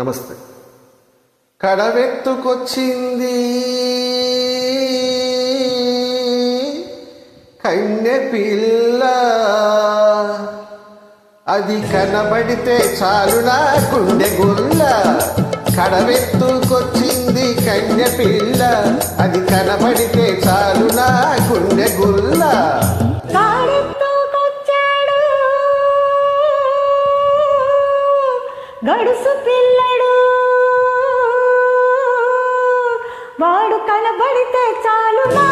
నమస్తే. కడవెత్తుకొచ్చింది కన్నె పిల్ల. అది కనబడితే చాలు నా గుండె గుల్ల. కడవెత్తుకొచ్చింది కన్నె పిల్ల. అది కనబడితే చాలు నా గుండె గుల్ల. వాడు కనబడితే చాలు నా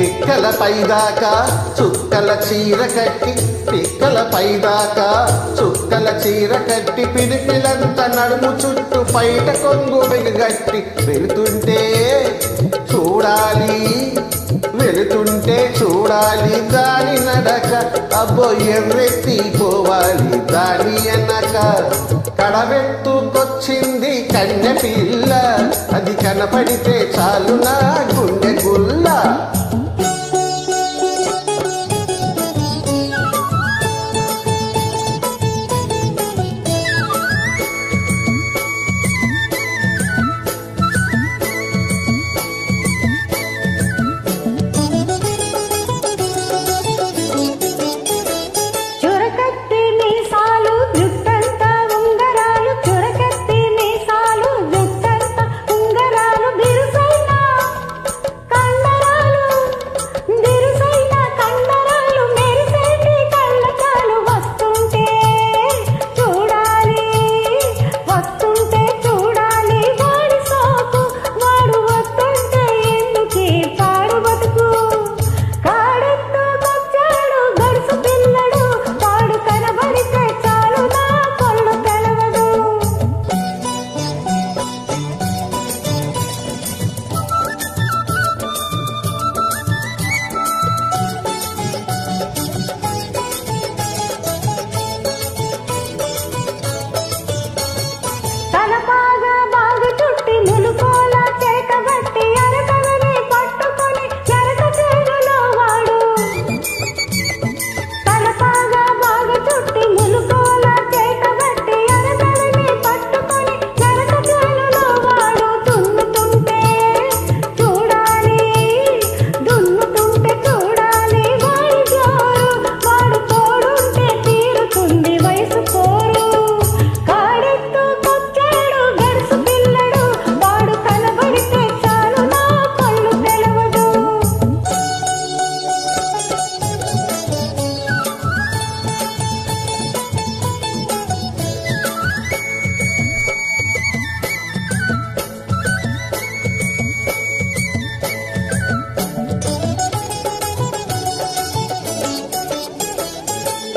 పిక్కల పైదాకా చుక్కల చీర కట్టి పిక్కల పైదాకా చుక్కల చీర కట్టి పిడిపిలంత నడుము చుట్టూ పైట కొంగు గట్టి వెళుతుంటే చూడాలి వెళుతుంటే చూడాలి దాని నడక అబ్బో ఎవ్వెత్తి పోవాలి దాని అనక కడవెత్తుకొచ్చింది కన్నె పిల్ల అది కనపడితే చాలు నా గుండె గుల్ల.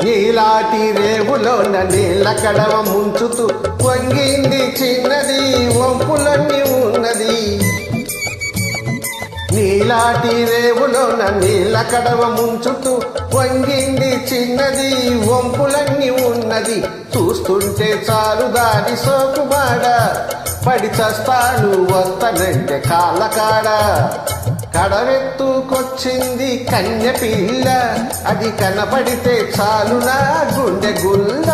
నీలాటి రేవులోన నీళ్ళ కడవ ముంచుతూ వంగింది చిన్నది వంపులన్నీ ఉన్నది. నీలాటి రేవులోన నీళ్ళ కడవ ముంచుతూ వంగింది చిన్నది వంపులన్నీ ఉన్నది. చూస్తుంటే చాలు దాని సోకుమాడ పడి చస్తాను వస్తానంటే కాళ్ళకాడా. కడవెత్తుకొచ్చింది కన్య పిల్ల. అది కనపడితే చాలు నా గుండె గుల్ల.